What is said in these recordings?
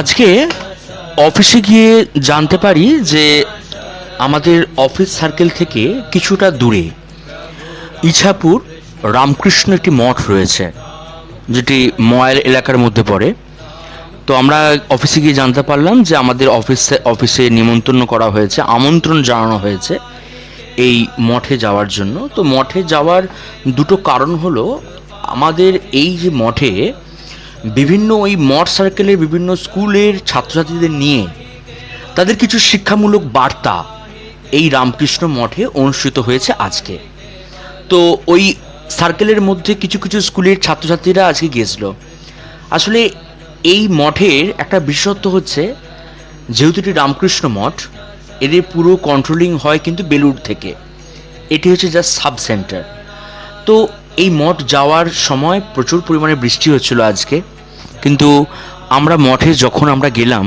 আজকে অফিসে গিয়ে জানতে পারি যে আমাদের অফিস সার্কেল থেকে কিছুটা দূরে ইছাপুর রামকৃষ্ণ একটি মঠ রয়েছে, যেটি ময়াল এলাকার মধ্যে পড়ে। তো আমরা অফিসে গিয়ে জানতে পারলাম যে আমাদের অফিসে অফিসে নিমন্ত্রণ করা হয়েছে, আমন্ত্রণ জানানো হয়েছে এই মঠে যাওয়ার জন্য। তো মঠে যাওয়ার দুটো কারণ হলো, আমাদের এই যে মঠে বিভিন্ন ওই মঠ সার্কেলের বিভিন্ন স্কুলের ছাত্রছাত্রীদের নিয়ে তাদের কিছু শিক্ষামূলক বার্তা এই রামকৃষ্ণ মঠে অনুষ্ঠিত হয়েছে আজকে। তো ওই সার্কেলের মধ্যে কিছু কিছু স্কুলের ছাত্রছাত্রীরা আজকে গিয়েছিল। আসলে এই মঠের একটা বিশেষত্ব হচ্ছে, যেহেতু এটি রামকৃষ্ণ মঠ, এদের পুরো কন্ট্রোলিং হয় কিন্তু বেলুড় থেকে। এটি হচ্ছে জাস্ট সাব সেন্টার তো এই মঠ যাওয়ার সময় প্রচুর পরিমাণে বৃষ্টি হচ্ছিল আজকে। কিন্তু আমরা মঠে যখন আমরা গেলাম,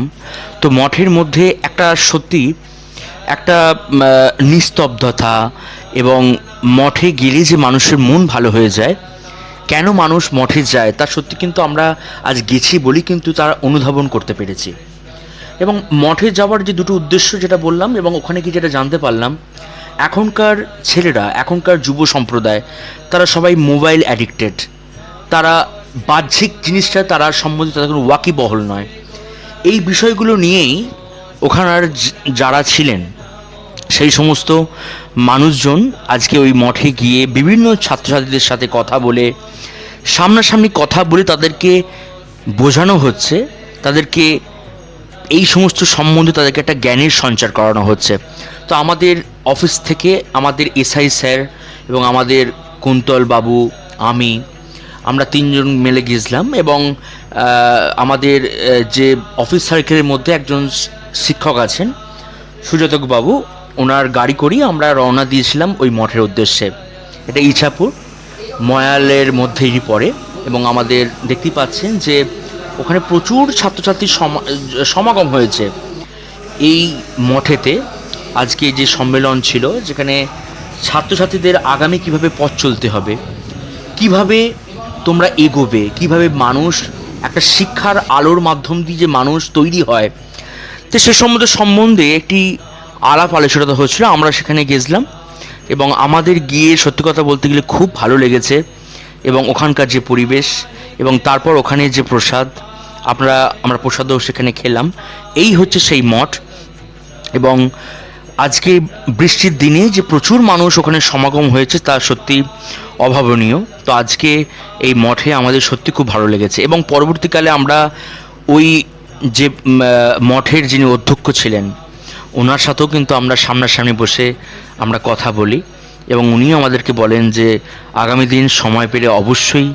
তো মঠের মধ্যে একটা সত্যি একটা নিস্তব্ধতা এবং মঠে গেলে যে মানুষের মন ভালো হয়ে যায়, কেন মানুষ মঠে যায় তা সত্যি কিন্তু আমরা আজ গেছি বলি কিন্তু তার অনুধাবন করতে পেরেছি। এবং মঠে যাওয়ার যে দুটো উদ্দেশ্য যেটা বললাম এবং ওখানে গিয়ে যেটা জানতে পারলাম, এখনকার ছেলেরা, এখনকার যুব সম্প্রদায়, তারা সবাই মোবাইল অ্যাডিক্টেড। তারা বাহ্যিক জিনিসটা তারা সম্বন্ধে তাদের কোনো ওয়াকিবহল নয়। এই বিষয়গুলো নিয়েই ওখানার যারা ছিলেন, সেই সমস্ত মানুষজন আজকে ওই মঠে গিয়ে বিভিন্ন ছাত্রছাত্রীদের সাথে কথা বলে, সামনাসামনি কথা বলে তাদেরকে বোঝানো হচ্ছে, তাদেরকে এই সমস্ত সম্বন্ধে তাদেরকে একটা জ্ঞানের সঞ্চার করানো হচ্ছে। তো আমাদের অফিস থেকে আমাদের এসআই স্যার এবং আমাদের কুন্তল বাবু আমি আমরা তিনজন মিলে গিয়েছিলাম এবং আমাদের যে অফিস সার্কেলের মধ্যে একজন শিক্ষক আছেন বাবু, ওনার গাড়ি করেই আমরা রওনা দিয়েছিলাম ওই মঠের উদ্দেশ্যে। এটা ইছাপুর, ময়ালের মধ্যেই পড়ে এবং আমাদের দেখতেই পাচ্ছেন যে ওখানে প্রচুর ছাত্রছাত্রীর সমা- সমাগম হয়েছে। এই মঠেতে আজকে যে সম্মেলন ছিল, যেখানে ছাত্রছাত্রীদের আগামী কীভাবে পথ চলতে হবে, কীভাবে তোমরা এগোবে। কীভাবে মানুষ একটা শিক্ষার আলোর মাধ্যম দিয়ে যে মানুষ তৈরি হয়, তো সে সম্বন্ধে সম্বন্ধে একটি আলাপ আলোচনা হচ্ছিল আমরা সেখানে গেছিলাম। এবং আমাদের গিয়ে সত্যি কথা বলতে গেলে খুব ভালো লেগেছে। এবং ওখানকার যে পরিবেশ এবং তারপর ওখানে যে প্রসাদ আমরা আমরা প্রসাদও সেখানে খেলাম। এই হচ্ছে সেই মঠ। এবং আজকে বৃষ্টির দিনে যে প্রচুর মানুষ ওখানে সমাগম হয়েছে, তা সত্যি অভাবনীয়। তো আজকে এই মঠে আমাদের সত্যি খুব ভালো লেগেছে এবং পরবর্তীকালে আমরা ওই যে মঠের যিনি অধ্যক্ষ ছিলেন, ওনার সাথেও কিন্তু আমরা সামনাসামনি বসে আমরা কথা বলি এবং উনিও আমাদেরকে বলেন যে, আগামী দিন সময় পেলে অবশ্যই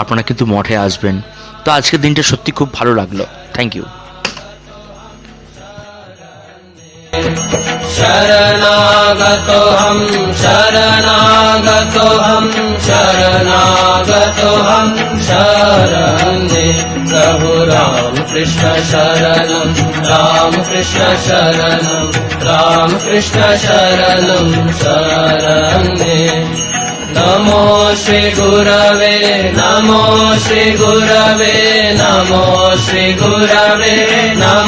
আপনারা কিন্তু মঠে আসবেন। তো আজকের দিনটা সত্যি খুব ভালো লাগল। থ্যাংক ইউ शरणागतोऽहं शरणागतोऽहं शरणागतोऽहं शरणे प्रभु रामकृष्ण शरणं रामकृष्ण शरणं रामकृष्ण शरणं शरणे नमो श्रीगुरवे नमो श्रीगुरवे नमो श्रीगुरवे नमो